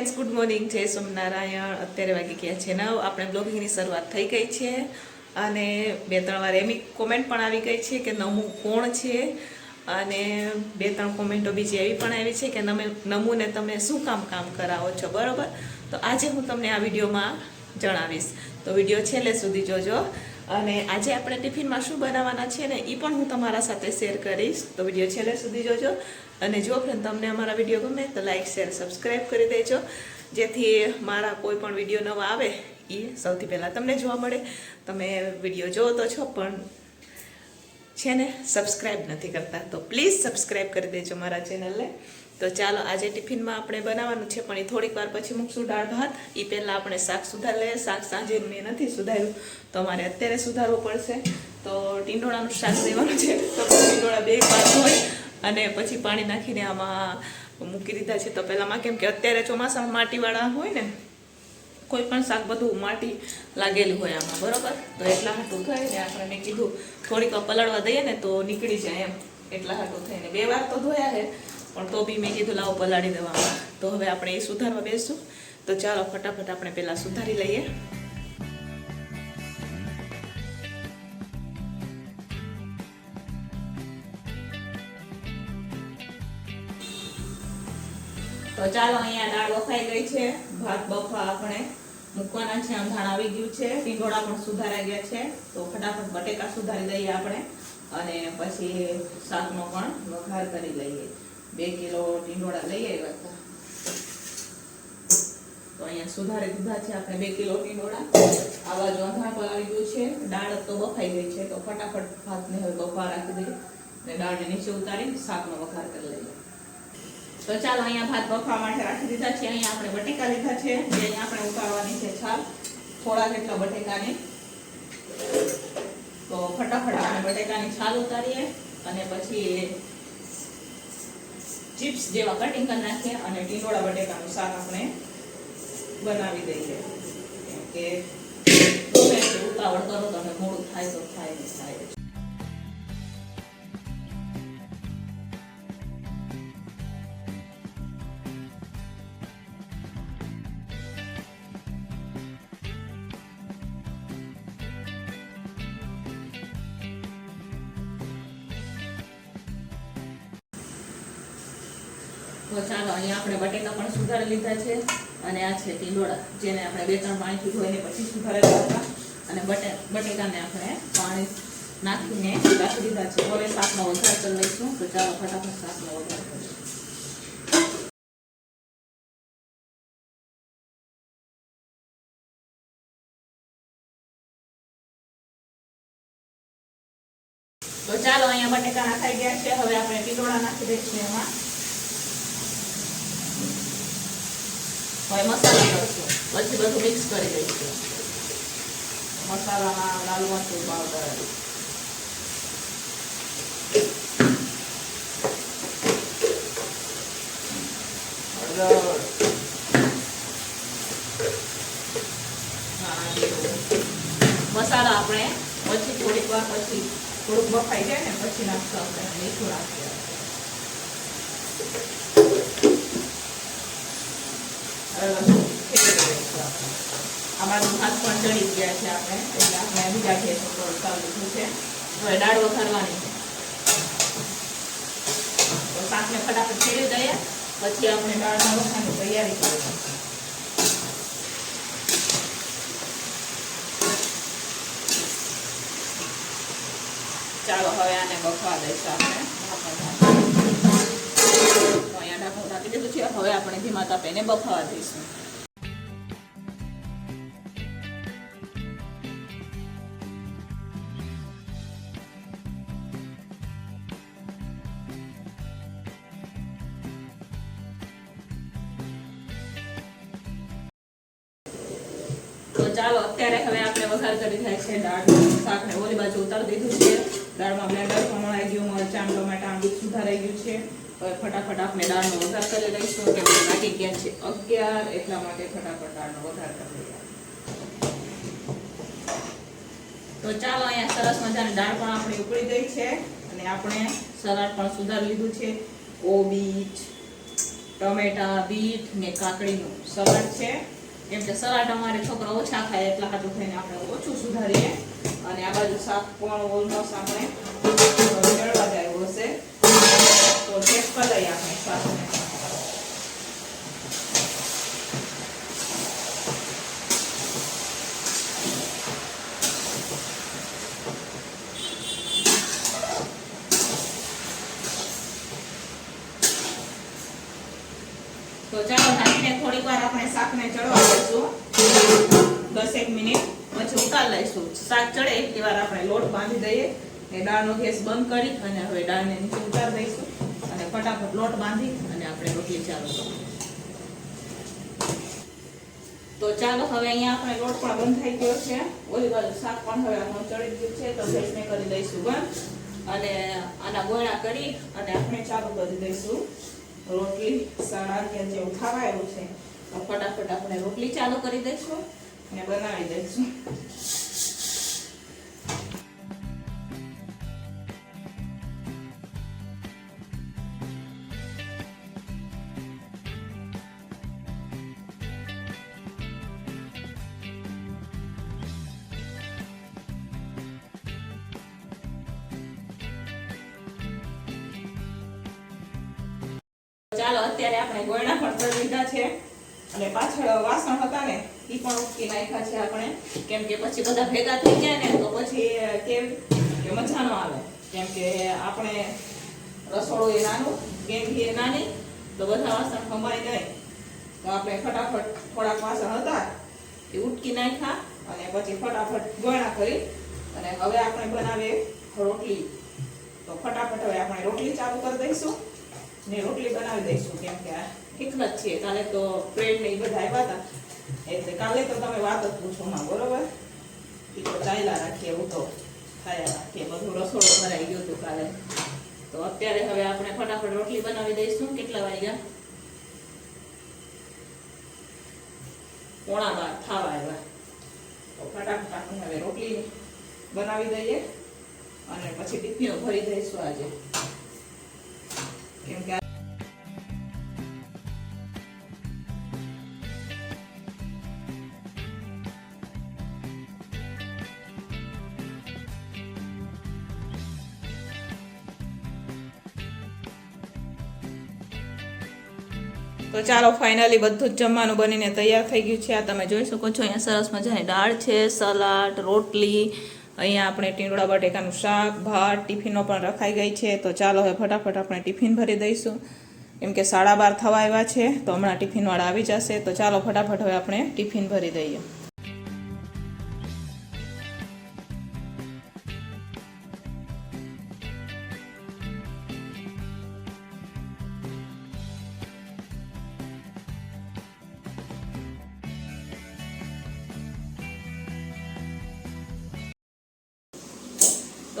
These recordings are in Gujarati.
ફ્રેન્ડ્સ ગુડ મોર્નિંગ જય સોમનારાયણ અત્યારે વાગી ગયા છે નવ. આપણે બ્લોગિંગની શરૂઆત થઈ ગઈ છે અને બે ત્રણ વાર એમી કોમેન્ટ પણ આવી ગઈ છે કે નમું કોણ છે અને બે ત્રણ કોમેન્ટો બીજી એવી પણ આવી છે કે નમે નમુને તમે શું કામ કામ કરાવો છો, બરાબર? તો આજે હું તમને આ વિડીયોમાં જણાવીશ. તો વીડિયો છેલ્લે સુધી જોજો. અને આજે આપણે ટિફિનમાં શું બનાવવાના છે ને એ પણ હું તમારા સાથે શેર કરીશ. તો વીડિયો છેલ્લે સુધી જોજો. અને જો ફ્રેન્ડ તમને અમારા વીડિયો ગમે તો લાઈક, શેર સબસ્ક્રાઈબ કરી દેજો. જેથી મારા કોઈ પણ વીડિયો નવા આવે એ સૌથી પહેલાં તમને જોવા મળે. તમે વીડિયો જોવો તો છો, પણ છે ને સબસ્ક્રાઈબ નથી કરતા. તો પ્લીઝ સબસ્ક્રાઈબ કરી દેજો મારા ચેનલને. તો ચાલો આજે ટિફિનમાં આપણે બનાવવાનું છે, પણ એ થોડીક વાર પછી મૂકશું દાળ ભાત. એ પહેલાં આપણે શાક સુધાર લઈએ શાક સાંજે મેં નથી સુધાર્યું, તો અમારે અત્યારે સુધારવું પડશે. તો ટીંડોળાનું શાક લેવાનું છે, તો ટીંડોળા બે વાર હોય, અને પછી પાણી નાખીને આમાં મૂકી દીધા છે. તો પહેલાંમાં કેમ કે અત્યારે ચોમાસામાં માટીવાળા હોય ને, કોઈ પણ શાક બધું માટી લાગેલું હોય આમાં, બરોબર? તો એટલા હાટું થાય ને આપણે કીધું થોડીક વાર પલળવા દઈએ ને તો નીકળી જાય એમ. એટલા હાટું થઈને બે વાર તો ધોયા છે પણ તો બી મેં કીધું, લાવો પલાળી દેવામાં તો હવે આપણે એ સુધારવા બેસું. તો ચાલો ફટાફટ આપણે પહેલાં સુધારી લઈએ. તો ચાલો અહીંયા દાળ બફાઈ ગઈ છે. ભાત બફા આપણે મૂકવાના છે. અમધાણ આવી ગયું છે. ટીંડોળા પણ સુધારા ગયા છે. તો ફટાફટ બટેકા સુધારી લઈએ આપણે. અને પછી શાકનો પણ વઘાર કરી લઈએ. બે કિલો ટીંડોળા લઈ આવ્યા હતા. તો અહીંયા સુધારે દીધા છે આપણે બે કિલો ટીંડોળા આવા જો અંધાણ પર આવી ગયું છે. દાળ તો બફાઈ ગઈ છે, તો ફટાફટ ભાતને હવે બફા રાખી દઈએ અને દાળને નીચે ઉતારી શાકનો વઘાર કરી લઈએ. તો ચાલો અહીંયા ભાત બફવા માટે રાખી દીધા છે. અહીંયા આપણે બટેકા લીધા છે. જે અહીંયા આપણે ઉતારવાની છે છાલ. થોડા જેટલા બટેકાની. તો ફટાફટ આપણે બટેકાની છાલ ઉતારીએ અને પછી ચિપ્સ જેવા કટિંગ કરી નાખીએ અને ટીંડોળા બટેકાનું શાક આપણે બનાવી દઈએ. કેમ કે ઉતાવળ કરો તમે મોડું થાય તો થાય થાય. તો ચાલો, અહીંયા આપણે બટેકા પણ સુધારી લીધા છે અને આ છે ટીંડોળા, જેને આપણે બે ત્રણ પાણીથી ધોઈને પછી સુધારેલા હતા. અને બટે, બટેકાને આપણે પાણી નાખીને રાખી દીધા છે. હવે શાકનો વઘાર કરી લઈશું. તો ચાલો, ફટાફટ શાકનો વઘાર તો ચાલો, અહીંયા બટેકા નાખાઈ ગયા છે. હવે આપણે ટીંડોળા નાખી દઈશું એમાં. હવે મસાલા કરશું. પછી બધું મિક્સ કરી દઈશું. મસાલામાં લાલ મરચું પાવડર. મસાલા આપણે પછી થોડીક વાર પછી થોડુંક બફાઈ જાય ને, પછી નાખશું આપણે. મીઠું નાખીએ અમારું ભાત પણ ચડી ગયા છે આપણે. હવે દાળ વઘારવાની છે. તો શાકને ફટાફટ છેડી દઈએ, પછી આપણે દાળના વઘારની તૈયારી કરીએ. ચાલો, હવે આને બફવા દઈશું આપણે. દઈશું ચાલો, અત્યારે હવે આપણે વઘાર કરી થાય છે દાળ શાકને ઓલી બાજુ ઉતારી દીધું છે. દાળમાં બ્લેન્ડર પણ મળાઈ ગયું, મરચાં, ટમાટા આંબી સુધારાઈ ગયું છે. ફટાફટ આપણે દાળનો વઘાર કરી લઈશું કે લાગી ગયા છે અગિયાર, એટલા માટે ફટાફટ દાળનો વઘાર કરી લઈએ. તો ચાલો અહીંયા સરસ મજાની દાળ પણ આપણી ઉકળી ગઈ છે અને આપણે સલાડ પણ સુધારી લીધું છે. કોબીજ, ટમેટા, બીટ ને કાકડીનું સલાડ છે. એમ કે સલાડ અમારે છોકરા ઓછા ખાય એટલા ખાતું થઈને આપણે ઓછું સુધારીએ. અને આ બાજુ શાક પણ ઓલમોસ્ટ આપણે ચડવા જાય હશે. તો ટેસ્ટ કરી આપણે શાકને તો ચાલો નાખીને થોડીક વાર આપણે શાકને ચડવા દઈશું. દસેક મિનિટ. પછી ઉતાર લઈશું. શાક ચડે એટલી વાર આપણે લોટ બાંધી દઈએ. એ દાળનો ગેસ બંધ કરી અને હવે દાળને નીચે ઉતાર દઈશું. ફટાફટ લોટ બાંધી અને આપણે રોટલી ચાલુ કરીશું તો ચાલો, હવે અહીંયા આપણે લોટ પણ બંધ થઈ ગયો છે. ઓલી બાજુ શાક પણ હવે આપણું ચડી ગયું છે, તો ગેસને કરી દઈશું બંધ અને આના ગોળા કરી અને આપણે ચાલુ કરી દઈશું. રોટલી સણા કે જેવું એવું છે. તો ફટાફટ આપણે રોટલી ચાલુ કરી દઈશું અને બનાવી દઈશું. અત્યારે આપણે ગોયણા પણ લીધા છે. અને પાછળ વાસણ હતા ને એ પણ ઉટકી નાખ્યા છે આપણે. કેમ કે પછી બધા ભેગા થઈ ગયા ને, તો પછી કેમ કે મજા ન આવે. કેમ કે આપણે રસોડું એ નાનું ગેંગી એ નાની, તો બધા વાસણ ખમાઈ જાય. તો આપણે ફટાફટ થોડાક વાસણ હતા, એ ઉટકી નાખ્યા અને પછી ફટાફટ ગોયણા કરી. અને હવે આપણે બનાવીએ રોટલી. તો ફટાફટ હવે આપણે રોટલી ચાલુ કરી દઈશું. ને રોટલી બનાવી દઈશું કેમ કે એકલા જ છીએ કાલે તો ફ્રેન્ડ ને એ બધા આવ્યા હતા. એટલે કાલે તો તમે વાત જ પૂછો માં બરોબર? એ તો ચાલ્યા રાખીએ એવું તો ખાયા રાખીએ બધું રસોડો ભરાઈ ગયું હતું કાલે. તો અત્યારે હવે આપણે ફટાફટ રોટલી બનાવી દઈશું. કેટલા વાગ્યા? પોણા બાર થાવા આવ્યા. તો ફટાફટ હવે રોટલી બનાવી દઈએ અને પછી ટિફિનો ભરી દઈશું આજે. તો ચાલો ફાઇનલી બધું જ જમવાનું બનીને તૈયાર થઈ ગયું છે. આ તમે જોઈ શકો છો, અહીંયા સરસ મજાની દાળ છે, સલાડ, રોટલી અહીંયા આપણે ટીંડોળા બટેકાનું શાક, ભાત ટિફિનો પણ રખાઈ ગઈ છે. તો ચાલો હવે ફટાફટ આપણે ટિફિન ભરી દઈશું. કેમ કે સાડા બાર થવા આવ્યા છે, તો હમણાં ટિફિનવાળા આવી જશે. તો ચાલો ફટાફટ હવે આપણે ટિફિન ભરી દઈએ.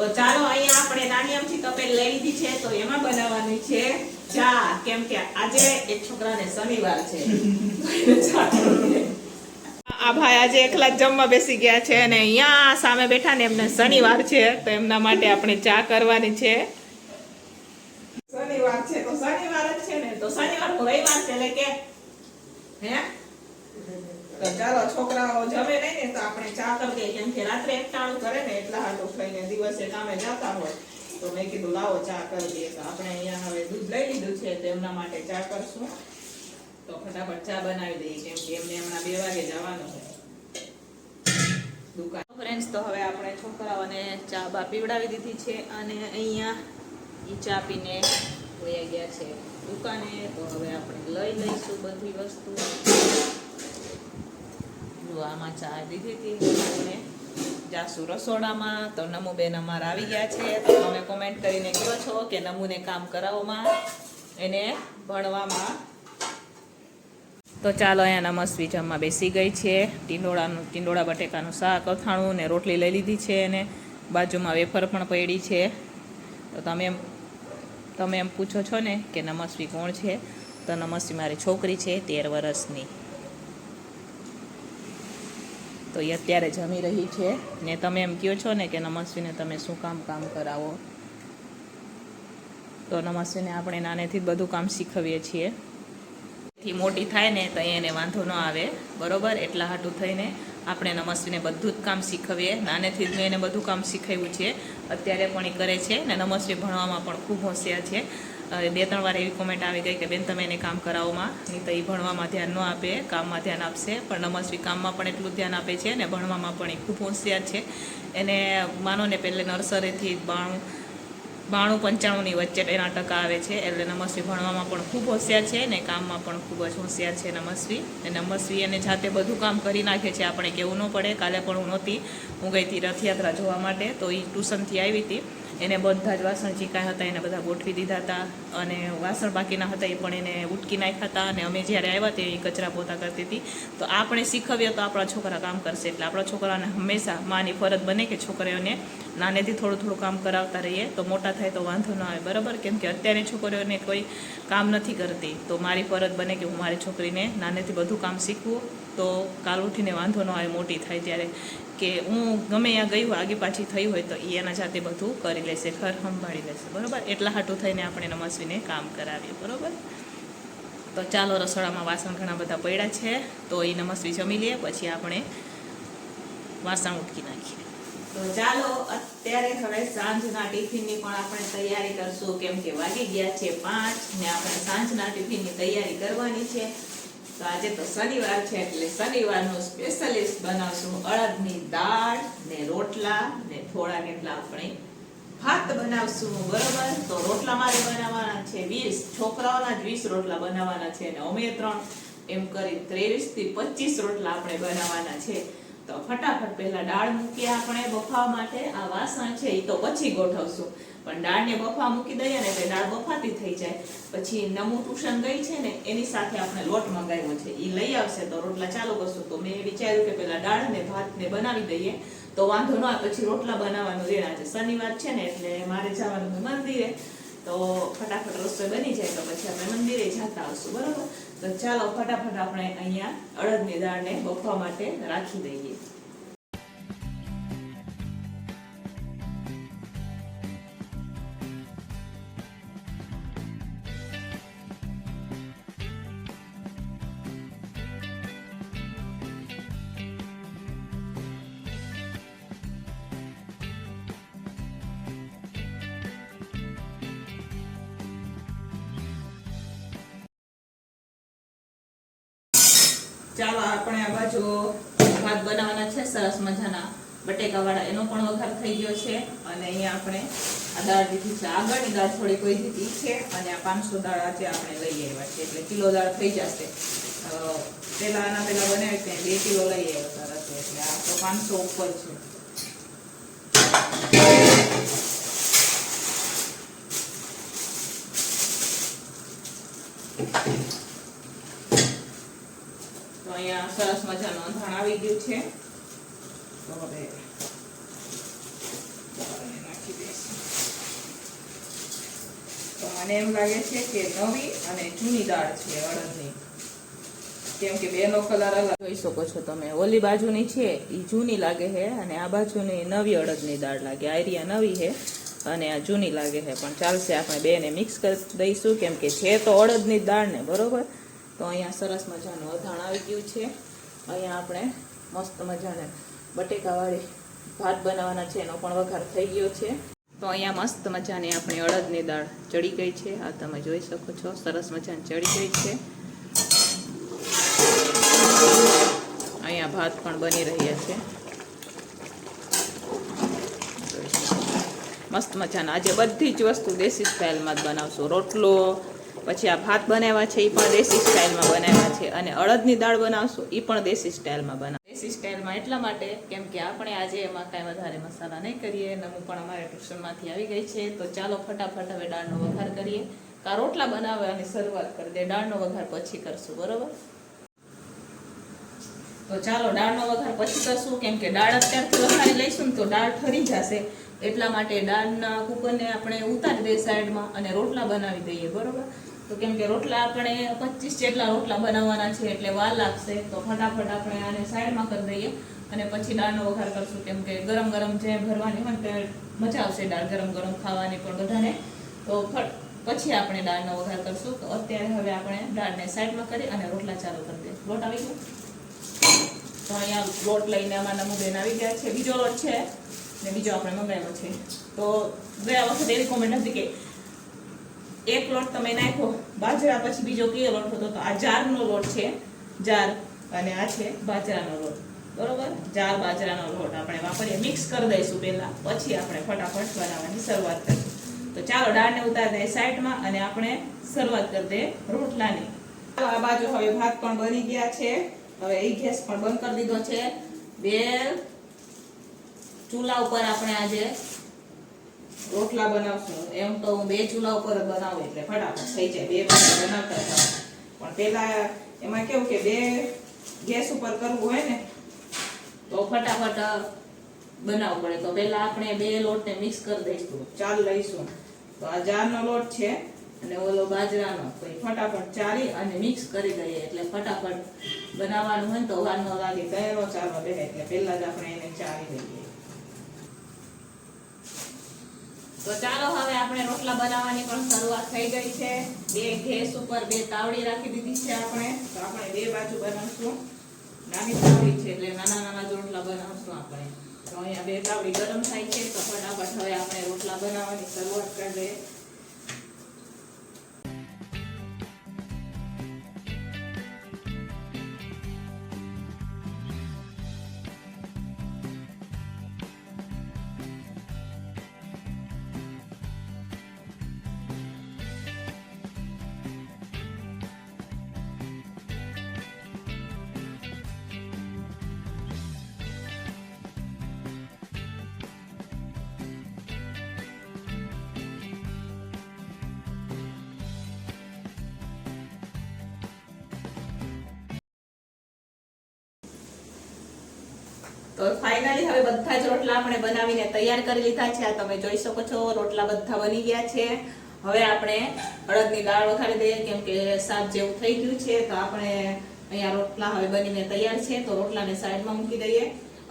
તો ચાલો અહીંયા આપણે નાની અમથી તપેલ લઈ લીધી છે, તો એમાં બનાવવાની છે ચા. કેમ કે આજે એક છોકરાને શનિવાર છે. આ ભાઈ આજે એકલા જમવા બેસી ગયા છે અને અહીંયા સામે બેઠા ને એમને શનિવાર છે, તો એમના માટે આપણે ચા કરવાની છે શનિવાર છે તો શનિવાર જ છે ને તો શનિવાર તો રવિવાર છે એટલે કે હે તો ચાલો છોકરાઓ જમે નહીં ને તો આપણે ચા કરી દઈએ કેમ કે રાત્રે એકટાણું કરે ને થઈને દિવસે કામે જતા હોય, તો મેં કીધું, લાવો ચા કરી દઈએ. તો આપણે અહીંયા હવે દૂધ લઈ લીધું છે, તો એમના માટે ચા કરશું. તો ફટાફટ ચા બનાવી દઈએ, કેમ કે એમને હમણાં બે વાગે જવાનું છે. ફ્રેન્ડ્સ તો હવે આપણે છોકરાઓને ચા બા પીવડાવી દીધી છે અને અહીંયા ઈ ચા પીને વયા ગયા છે દુકાને. તો હવે આપણે લઈ લઈશું બધી વસ્તુ. આમાં ચા દીધી હતી. જાસુ રસોડામાં તો નમુબેન અમારા આવી ગયા છે. તો તમે કોમેન્ટ કરીને કહો છો કે નમુને કામ કરાવવામાં એને ભણવામાં. તો ચાલો અહીંયા નમસ્વી જમવા બેસી ગઈ છે. ટીંડોળાનું ટીંડોળા બટેકાનું શાક, અથાણું ને રોટલી લઈ લીધી છે અને બાજુમાં વેફર પણ પડી છે. તો તમે એમ તમે એમ પૂછો છો ને કે નમસ્વી કોણ છે? તો નમસ્વી મારી છોકરી છે તેર વર્ષની. તો એ અત્યારે જમી રહી છે. ને તમે એમ કહો છો ને કે નમસ્વીને તમે શું કામ કામ કરાવો? તો નમસ્વીને આપણે નાનેથી બધું કામ શીખવીએ છીએ. મોટી થાય ને તો એને વાંધો ન આવે. બરોબર? એટલા હાટું થઈને આપણે નમસ્વીને બધું જ કામ શીખવીએ. નાનેથી જ મેં એને બધું કામ શીખવ્યું છે. અત્યારે પણ એ કરે છે ને નમસ્વી ભણવામાં પણ ખૂબ હોશિયાર છે. બે ત્રણ વાર એવી કોમેન્ટ આવી ગઈ કે, બેન, તમે એને કામ કરાવોમાં નહીં તો એ ભણવામાં ધ્યાન ન આપે, કામમાં ધ્યાન આપશે. પણ નમસ્વી કામમાં પણ એટલું ધ્યાન આપે છે ને ભણવામાં પણ એ ખૂબ હોશિયાર છે. એને માનો ને પહેલે નર્સરીથી બાણું બાણું પંચાણુંની વચ્ચે એના ટકા આવે છે. એટલે નમસ્વી ભણવામાં પણ ખૂબ હોશિયાર છે ને કામમાં પણ ખૂબ જ હોશિયાર છે નમસ્વી. ને નમસ્વી એને જાતે બધું કામ કરી નાખે છે. આપણે કેવું ન પડે. કાલે પણ હું નહોતી. હું ગઈ હતી રથયાત્રા જોવા માટે. તો એ ટ્યુશનથી આવી હતી. એને બધા જ વાસણ ચીકાયા હતા, એને બધા ગોઠવી દીધા હતા અને વાસણ બાકીના હતા એ પણ એને ઉટકી નાખ્યા હતા અને અમે જ્યારે આવ્યા તે કચરા પોતા કરતી હતી. તો આપણે શીખવીએ તો આપણા છોકરા કામ કરશે, એટલે આપણા છોકરાને હંમેશા માની ફરજ બને કે છોકરીઓને નાનેથી થોડું થોડું કામ કરાવતા રહીએ, તો મોટા થાય તો વાંધો ન આવે, બરાબર? કેમ કે અત્યારે છોકરીઓને કોઈ કામ નથી કરતી. તો મારી ફરજ બને કે હું મારી છોકરીને નાનેથી બધું કામ શીખવું તો કાલ ઉઠીને વાંધો ન આવે, મોટી થાય ત્યારે. કે હું ગમે ત્યાં ગઈ હોય, આગે પાછી થઈ હોય તો એ એના જાતે બધું કરી લેશે, ઘર સંભાળી લેશે. બરાબર? એટલા હાટું થઈને આપણે નમસ્વીને કામ કરાવીએ, બરાબર? તો ચાલો, રસોડામાં વાસણ ઘણા બધા પડ્યા છે, તો એ નમસ્વી જમી લઈએ, પછી આપણે વાસણ ઉટકી નાખીએ. તો ચાલો, અત્યારે હવે સાંજના ટિફિનની પણ આપણે તૈયારી કરશું, કેમ કે વાગી ગયા છે પાંચ ને આપણે સાંજના ટિફિનની તૈયારી કરવાની છે. તો આજે તો શનિવાર છે એટલે શનિવારનું સ્પેશિયલિસ્ટ બનાવશું અડદની દાળ ને રોટલા ને થોડા કેટલા આપણે ભાત બનાવશું, બરોબર? તો રોટલા મારે બનાવવાના છે વીસ, છોકરાઓના જ વીસ રોટલા બનાવવાના છે અને અમે ત્રણ, એમ કરી ત્રેવીસથી પચીસ રોટલા આપણે બનાવવાના છે. તો ફટાફટ પહેલા દાળ મૂકીએ આપણે બફાવા માટે આ વાસણ છે એ તો પછી ગોઠવશું. પણ દાળને બફા મૂકી દઈએ ને એટલે દાળ બફાતી થઈ જાય. પછી નમુ ટ્યુશન ગઈ છે ને, એની સાથે આપણે લોટ મંગાવ્યો છે. એ લઈ આવશે તો રોટલા ચાલુ કરશું. તો મેં વિચાર્યું કે પેલા દાળ ને ભાત ને બનાવી દઈએ. તો વાંધો ન આવે, પછી રોટલા બનાવવાનું રેણા છે શનિવાર છે ને, એટલે મારે જવાનું મંદિરે. તો ફટાફટ રસોઈ બની જાય તો પછી આપણે મંદિરે જતા આવશું. બરાબર? તો ચાલો ફટાફટ આપણે અહીંયા અડદની દાળને બફવા માટે રાખી દઈએ. ચાલો આપણે આ બાજુ ભાત બનાવવાના છે, સરસ મજાના બટેકા વાળા એનો પણ વઘાર થઈ ગયો છે અને અહીંયા આપણે આ દાળ લીધી છે. આગળની દાળ થોડી કોઈ દીધી છે અને આ પાંચસો દાળ આજે આપણે લઈ આવ્યા છે એટલે કિલો દાળ થઈ જશે. પહેલાં આના પેલા બનાવી ત્યાં બે કિલો લઈ આવ્યા સરસ એટલે આ તો પાંચસો ઉપર છે. અહીંયા સરસ મજાનું અંધાણ આવી ગયું છે. તો મને એમ લાગે છે કે નવી અને જૂની દાળ છે અડદની. કેમ કે બેનો કલર અલગ. જોઈ શકો છો તમે, ઓલી બાજુની છે એ જૂની લાગે છે અને આ બાજુની નવી અડદની દાળ લાગે. આયરિયા નવી છે અને આ જૂની લાગે છે પણ ચાલશે, આપણે બેને મિક્સ કરી દઈશું, કેમ છે તો અડદની દાળ ને બરોબર? તો અહીંયા સરસ મજાનું અધાણ આવી ગયું છે. અહીંયા આપણે મસ્ત મજાને બટેકાવાળી ભાત બનાવવાના છે, એનો પણ વઘાર થઈ ગયો છે. તો અહીંયા મસ્ત મજાની આપણી અડદની દાળ ચડી ગઈ છે. આ તમે જોઈ શકો છો, સરસ મજાની ચડી ગઈ છે. અહીંયા ભાત પણ બની રહ્યા છે. મસ્ત મજાના. આજે બધી જ વસ્તુ દેશી સ્ટાઇલમાં જ બનાવશું. રોટલો પછી આ ભાત બનાવ્યા છે એ પણ દેશી સ્ટાઇલમાં બનાવ્યા છે. અને અડદની દાળ બનાવશું એ પણ દેશી સ્ટાઇલમાં બનાવ દેશી સ્ટાઇલમાં એટલા માટે, કેમ કે આપણે આજે એમાં કાંઈ વધારે મસાલા નહીં કરીએ નમું પણ અમારે ટ્યુશનમાંથી આવી ગઈ છે, તો ચાલો ફટાફટ હવે દાળનો વઘાર કરીએ. કા રોટલા બનાવવાની શરૂઆત કરી દે, દાળનો વઘાર પછી કરશું, બરોબર? તો ચાલો દાળનો વઘાર પછી કરશું, કેમ કે દાળ અત્યારથી વઘારી લઈશું ને તો દાળ ઠરી જશે. એટલા માટે દાળના કુકરને આપણે ઉતારી દઈએ સાઈડમાં અને રોટલા બનાવી દઈએ, બરોબર? તો કેમ કે રોટલા આપણે પચીસ જેટલા રોટલા બનાવવાના છે એટલે વાર લાગશે. તો ફટાફટ આપણે આને સાઈડમાં કરી દઈએ અને પછી દાળનો વઘાર કરશું. કેમ કે ગરમ ગરમ જે ભરવાની હોય તે મજા આવશે દાળ ગરમ ગરમ ખાવાની પણ બધાને. તો ફટ પછી આપણે દાળનો વઘાર કરશું. તો અત્યારે હવે આપણે દાળને સાઈડમાં કરી અને રોટલા ચાલુ કરી દઈએ. લોટ આવી ગયો? તો અહીંયા લોટ લઈને અમારા નમુબેન આવી ગયા છે. બીજો લોટ છે ને બીજો આપણે મંગાવ્યો છે. તો ગયા વખતે એવી કોમેન્ટ હતી કે એક લોટ તમે નાખો બાજરા પછી બીજો કયો લોટ હતો તો આ જારનો લોટ છે, જાર અને આ છે બાજરાનો લોટ. બરોબર? જાર, બાજરાનો લોટ આપણે વાપરીએ. મિક્સ કરી દઈશું પહેલા, પછી આપણે ફટાફટ બનાવવાની શરૂઆત કરીશું. તો ચાલો, દાળને ઉતારી દઈએ સાઈડમાં અને આપણે શરૂઆત કરી દઈએ રોટલાની. ચાલો, આ બાજુ હવે ભાત પણ બની ગયા છે. હવે એ ગેસ પણ બંધ કરી દીધો છે. બે ચૂલા ઉપર આપણે આજે રોટલા બનાવશું. એમ તો હું બે ચૂલા ઉપર બનાવું એટલે ફટાફટ થઈ જાય. બે બાજુ બનાવતા જાઓ. પણ પહેલા એમાં કેવું કે બે ગેસ ઉપર કરવું હોય ને, તો ફટાફટ બનાવવું પડે. તો પહેલા આપણે બે લોટને મિક્સ કરી દઈશું. ચાલ લઈશું. તો આ જારનો લોટ છે અને ઓલો બાજરાનો. એ ફટાફટ ચારી અને મિક્સ કરી દઈએ એટલે ફટાફટ બનાવવાનું હોય તો વાર ન લાગે. તૈયારો ચાલવા બે એટલે પહેલા જ આપણે એને ચારી દઈએ તો ચાલો હવે આપણે રોટલા બનાવવાની પણ શરૂઆત થઈ ગઈ છે. બે ગેસ ઉપર બે તાવડી રાખી દીધી છે આપણે. તો આપણે બે બાજુ બનાવશું. નાની તાવડી છે એટલે નાના નાના જ રોટલા બનાવશું આપણે. તો અહીંયા બે તાવડી ગરમ થાય છે. તો ફટાફટ હવે આપણે રોટલા બનાવવાની શરૂઆત કરી દઈએ. તો ફાઇનલી હવે બધા જ રોટલા આપણે બનાવીને તૈયાર કરી લીધા છે. આ તમે જોઈ શકો છો, રોટલા બધા બની ગયા છે. હવે આપણે અડદની દાળ વઘારી દઈએ, કેમ કે શાક જેવું થઈ ગયું છે, તો આપણે અહીંયા રોટલા હવે બનીને તૈયાર છે, તો રોટલાને સાઈડમાં મૂકી દઈએ.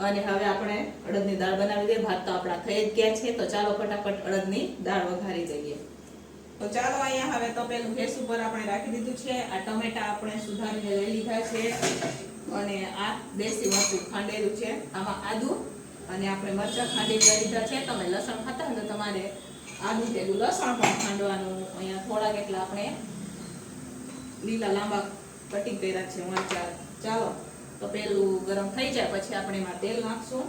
અને હવે આપણે અડદની દાળ બનાવી દઈએ. ભાત તો આપણા થઈ જ ગયા છે, તો ચાલો ફટાફટ અડદની દાળ વઘારી દઈએ તો ચાલો અહીંયા હવે તો ગેસ ઉપર આપણે રાખી દીધું છે. આ ટમેટા આપણે સુધારીને લઈ લીધા છે. અને આ દેશી મરચું ખાંડેલું છે, આમાં આદુ અને આપણે મરચાં ખાંડી લીધા છે, તમે લસણ ખાતા તો તમારે આદુ તેલું લસણ પણ ખાંડવાનું. અહીંયા થોડા કેટલા આપણે લીલા લાંબા કટિંગ કર્યા છે મરચાં. ચાલો, તો પેલું ગરમ થઈ જાય, પછી આપણે એમાં તેલ નાખશું.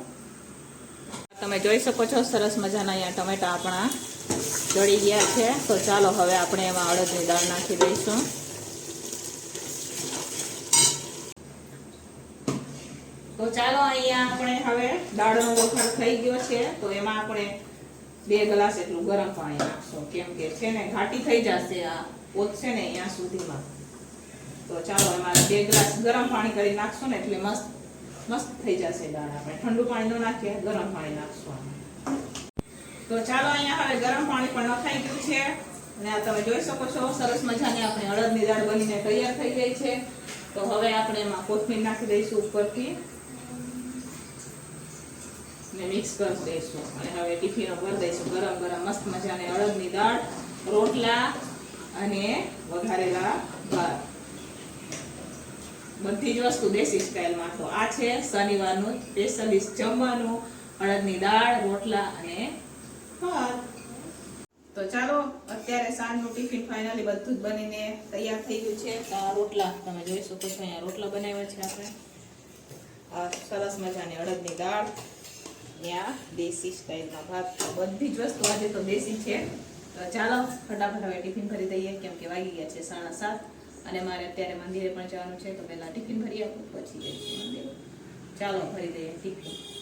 તમે જોઈ શકો છો, સરસ મજાના અહીંયા ટમેટા આપણા ચડી ગયા છે. તો ચાલો, હવે આપણે એમાં અડદની દાળ નાખી દઈશું. ચાલો અહીંયા આપણે હવે દાળનો વઘાર થઈ ગયો છે, તો એમાં આપણે બે ગ્લાસ એટલું ગરમ પાણી નાખશું. કેમ કે છે ને ઘાટી થઈ જશે આ ઓછશે ને અહીંયા સુધીમાં. તો ચાલો એમાં બે ગ્લાસ ગરમ પાણી કરી નાખશું ને એટલે મસ્ત મસ્ત થઈ જશે દાળ આપણે. ઠંડુ પાણી ન નાખીએ, ગરમ પાણી નાખશું તો ચાલો અહીંયા હવે ગરમ પાણી પણ નખાઈ ગયું છે. અને આ તમે જોઈ શકો છો, સરસ મજાની આપણે અડદની દાળ બનીને તૈયાર થઈ ગઈ છે. તો હવે આપણે એમાં કોથમીર નાખી દઈશું ઉપરથી. મિક્સ કરી દઈશું. અને હવે ટિફિનો ભરી દઈશું. ગરમ ગરમ મસ્ત મજાની અડદની દાળ, રોટલા અને વઘારેલા ભાત. બધી જ વસ્તુ દેશી સ્ટાઇલમાં. તો આ છે શનિવારનું સ્પેશિયલિસ્ટ જમવાનું, અડદની દાળ, રોટલા અને ભાત. તો ચાલો, અત્યારે સાંજનું ટિફિન ફાઇનલી બધું જ બનીને તૈયાર થઈ ગયું છે. આ રોટલા તમે જોઈ શકો છો, અહીંયા રોટલા બનાવ્યા છે આપણે. આ સરસ મજાની અડદની દાળ. ત્યાં દેશી સ્ટાઇલના ભાત. બધી જ વસ્તુ આજે તો દેશી છે. તો ચાલો, ફટાફટ હવે ટિફિન ભરી દઈએ, કેમ કે વાગી ગયા છે સાડા સાત. અને મારે અત્યારે મંદિરે પણ જવાનું છે, તો પહેલાં ટિફિન ભરી આપું, પછી જઈશું મંદિરે. ચાલો, ભરી દઈએ ટિફિન.